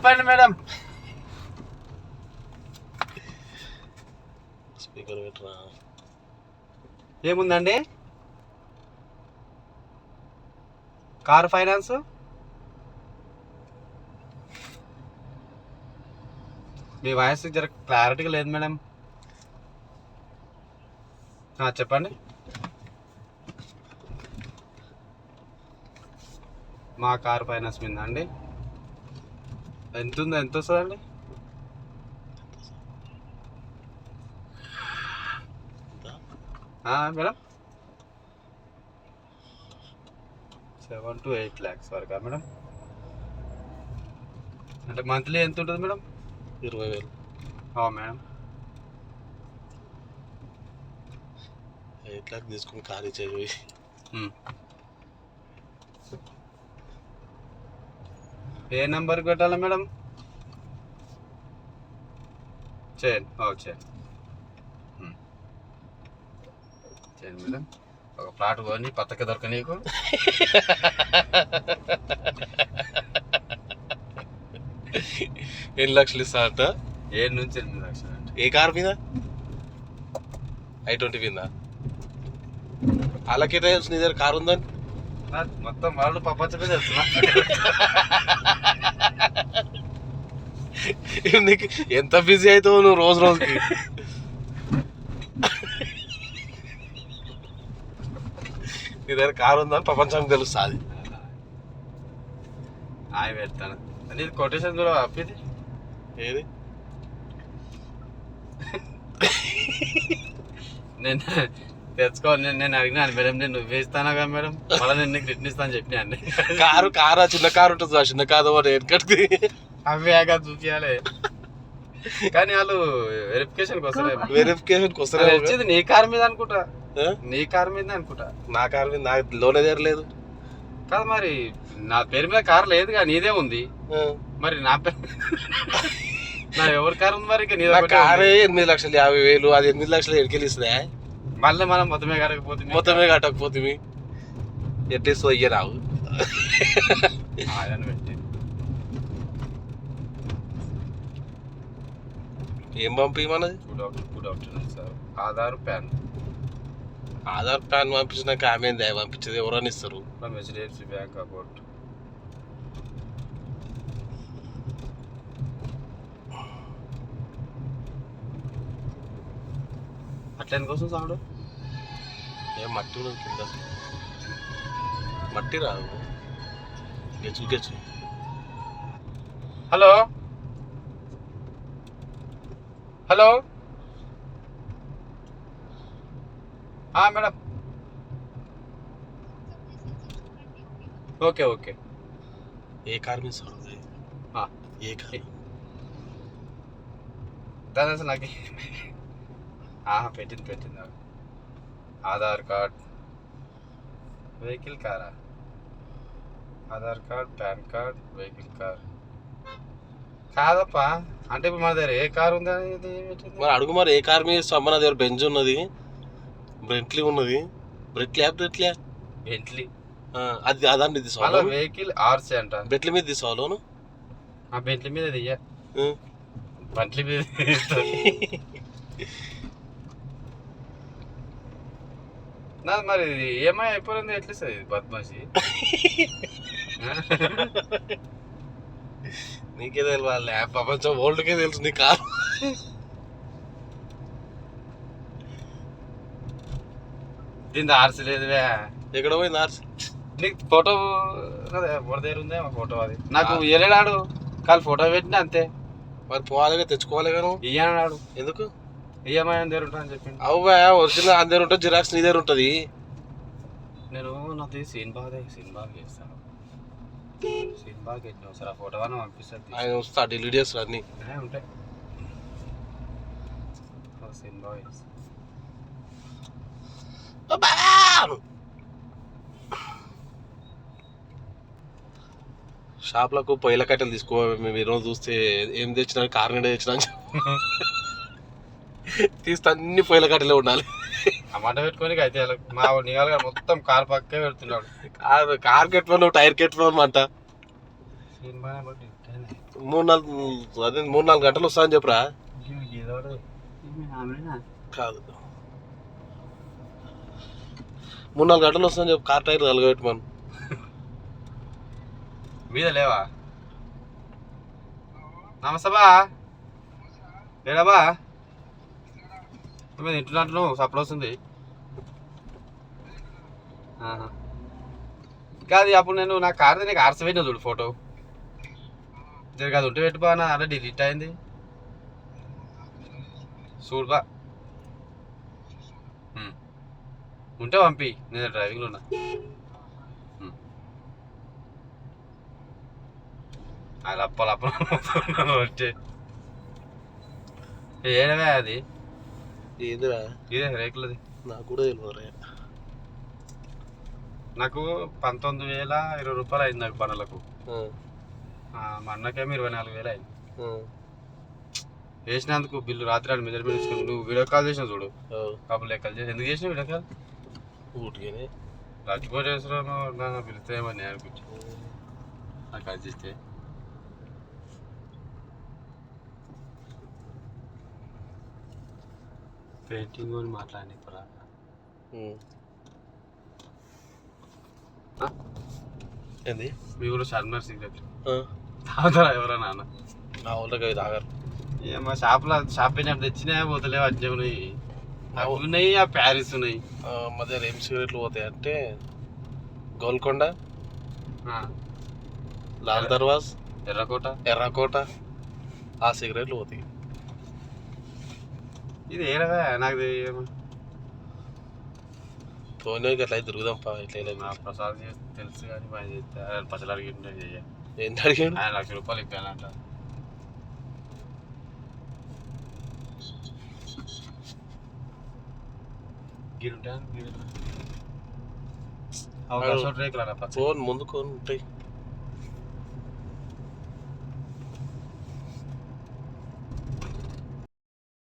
చెప్పండి madam. Speaker పెట్టరా? ఏముందండి? Car finance? మీ వాయిస్ జర క్లారిటీగా లేదు మేడం. చెప్పండి. మా కార్ ఫైనాన్స్ మీద అండి. ఎంత ఉందో ఎంత వస్తుందండి ఆ, madam? Seven to eight lakhs వరకా madam? అంటే మంత్లీ ఎంత ఉంటుంది మేడం? ఇరవై వేలు. ఆ, మేడం. ఎయిట్ ల్యాక్ తీసుకుని ఖాళీ చేయి. ఏ నెంబర్కి పెట్టాలా మేడం? చేయండి ఓ చేయండి. చేయండి మేడం. ఒక ప్లాట్ కొని పత్తక దొరక నీకు. ఎన్ని లక్షలు ఇస్తా ఏడు నుంచి ఎనిమిది లక్షలు అంటే. ఏ కార్ మీద? ఐ ట్వంటీ మీద. అలాగే నీ దగ్గర కార్ ఉందని? మొత్తం వాళ్ళు పప్పచ్చ మీద నీకు ఎంత బిజీ అవుతావు నువ్వు రోజు రోజుకి. నీ దగ్గర కార్ ఉందని ప్రపంచానికి తెలుస్తుంది. ఆయ పెడతాను. నీది కొటేషన్ కూడా అప్పిది ఏది? నేను తెచ్చుకో నేను నేను అడిగినాను మేడం నేను నువ్వు ఇస్తానా కదా మేడం? మళ్ళీ నేను నీకు రిటర్న్ ఇస్తాను చెప్పినా అండి కారు కారు చిన్న కారు ఉంటుంది ఆ చిన్న కాదు వాడు ఎక్కడికి అవి ఆగా చూపించాలి కానీ వాళ్ళు వెరిఫికేషన్కి వస్తారు వెరిఫికేషన్ వచ్చింది నీ కార్ మీద అనుకుంటా. నీ కార్ మీద అనుకుంటా. నా కారు మీద నాకు లోనే తీరలేదు కాదు మరి నా పేరు మీద కార్ లేదుగా నీదే ఉంది. మరి నా పేరు నా ఎవరి కార్ ఉంది మరి? కారే. ఎనిమిది లక్షలు యాభై వేలు అది ఎనిమిది లక్షలు ఎడికెళ్ళి ఇస్తుందా? మళ్ళీ మనం మొత్తమే కరగపోతే మొత్తమే కట్టకపోతే ఎట్టేస్తో అయ్యే రావు ఏం good after good afternoon sir Aadhaar PAN. Aadhaar PAN పంపించినాక ఆమె పంపించేది? ఎవరైనా ఇస్తారు? HDFC bank account. అట్లా ఎందుకోసం సౌండ్ ఏం మట్టి ఉన్నది కింద. మట్టి రాదు. గెచ్చు గెచ్చు. Hello? Hello? Madam. Okay okay. ఏ కార్ మీద సార్ ఉంది? ఆ. ఏ కార్? దాని అసలు నాకు ఆహా పెట్టింది పెట్టింది. ఆధార్ కార్డ్. వెహికల్ కారా? Aadhaar card PAN card vehicle car. కాదప్పా. అంటే ఇప్పుడు మన దగ్గర ఏ కార్ ఉందా ఇది? మరి అడుగు మరి ఏ కార్ మీద మన దగ్గర బెంజ్ ఉన్నది బ్రెంట్లీ ఉన్నది. బ్రెట్లీ బ్రెట్లీ బెంట్లీ అది అదాన్ని మళ్ళీ తీసుకోవాలి వెహికల్ ఆర్సీ అంట. బెట్ల మీద తీసుకోవాలి ఆ బెంట్లీ మీద దియ్య బంట్లీ మీద నాది మరి ఏమై అయిపోయింది ఎట్లా సార్ ఇది బద్మాషి? నీకే తెలియాలి ప్రపంచం వరల్డ్కే తెలుసు నీ కార్. దీని ఆర్సీ లేదువే. ఎక్కడ పోయింది ఆర్స్? నీకు ఫోటో ఫోటో దగ్గర ఉందే మా ఫోటో అది. నాకు ఇయ్యలేడాడు కాదు ఫోటో పెట్టిన అంతే. మరి పోవాలిగా తెచ్చుకోవాలి గాను ఇయ్యనాడు ఎందుకు? ఈఎంఐ అని దగ్గర ఉంటా అని చెప్పిండు. అవ్వా ఒరిజినల్ అందరి దగ్గర ఉంటుంది జిరాక్స్ నీ దగ్గర ఉంటుంది. నేను నాది సీన్ బాగా సీన్ బాగా చేస్తాను. సీన్ బాగా పెట్టిన ఒకసారి ఆ ఫోటో అని పంపిస్తుంది ఆయన వస్తా డిలీట్ చేస్తారు అన్ని. ఉంటాయి. సీన్ బాగా చేస్తాను షాప్లకు పొయ్యిల కట్టెలు తీసుకో మేము ఈరోజు చూస్తే ఏం తెచ్చినా కార్ నిండా తెచ్చినా అని. తీస్తే అన్ని పొయ్యిల కట్టెలే ఉండాలి. టమాటా పెట్టుకొని అయితే మా నిఘాలుగా మొత్తం కార్ పక్కే పెడుతున్నాడు. కార్ కార్ కెట్టుకోను టైర్ బట్టి మూడు నాలుగు అదే మూడు నాలుగు గంటలు వస్తా అని చెప్పురా కాదు. మూడు నాలుగు గంటలు వస్తా అని చెప్పు కార్ టైర్ తలగబెట్టి మనం మీద లేవా? నమస్తే బా. ఏడా బా? మీద ఇంటున్నట్లు సప్పుడు వస్తుంది. కాదు అప్పుడు నేను నా కార్ నీకు ఆర్స పెట్టిన చూడు ఫోటో. జర అది ఉంటే పెట్టుకోనా అలా డిలీట్ అయింది. చూడుబా ఉంటే పంపి నేను డ్రైవింగ్లో ఉన్నా. అలా అది అప్పలప్ప వచ్చే ఏడవే అది. ఏందిరా ఇదే రేకులది. నాకు కూడా తెలియదు రే నాకు పంతొమ్మిది వేల ఇరవై రూపాయలు అయింది నాకు పనులకు మా అన్నకేమో ఇరవై నాలుగు వేలు అయింది. వేసినందుకు బిల్లు రాత్రి ఆడు మెజర్మెంట్ తీసుకుని నువ్వు వీడియో కాల్ చేసిన చూడు. కబుల్ లెక్కలు చేసి ఎందుకు చేసిన వీడియో కాల్? ఊటిగానే లచ్చిపోయి పిలుస్తామని అనుకుంటా నాకు అది చేస్తే. పెయింటింగ్ అని మాట్లాడి ఇప్పుడు ఏంది? మీ ఊరు షర్మర్ సిగరెట్ తాగుతారా ఎవరన్నా అన్న నా వాళ్ళకి అవి తాగరు. ఏ మా షాప్లో షాప్ అయినప్పుడు తెచ్చినా పోతలేవు అన్నీ ఉన్నాయి. అవి ఉన్నాయి ఆ ప్యారిస్ ఉన్నాయి. మధ్య ఏం సిగరెట్లు పోతాయి అంటే గోల్కొండ లాల్ దర్వాజ్ ఎర్రకోట. ఎర్రకోట ఆ సిగరెట్లు పోతాయి. ఇది ఏడవే నాకు తెలియదు. తోనే అట్లా తిరుగుదాం పా ఇట్లా నా ప్రసాద్ చేస్తే తెలుసు కానీ పని చేస్తే ఆయన పచ్చలు అడిగింటే చెయ్య. ఏంటి అడిగాడు? ఆయన లక్ష రూపాయలు ఇప్పానంట గిరుంటాను గిరు అన్న పచ్చ ఫోన్ ముందుకు ఉంటాయి.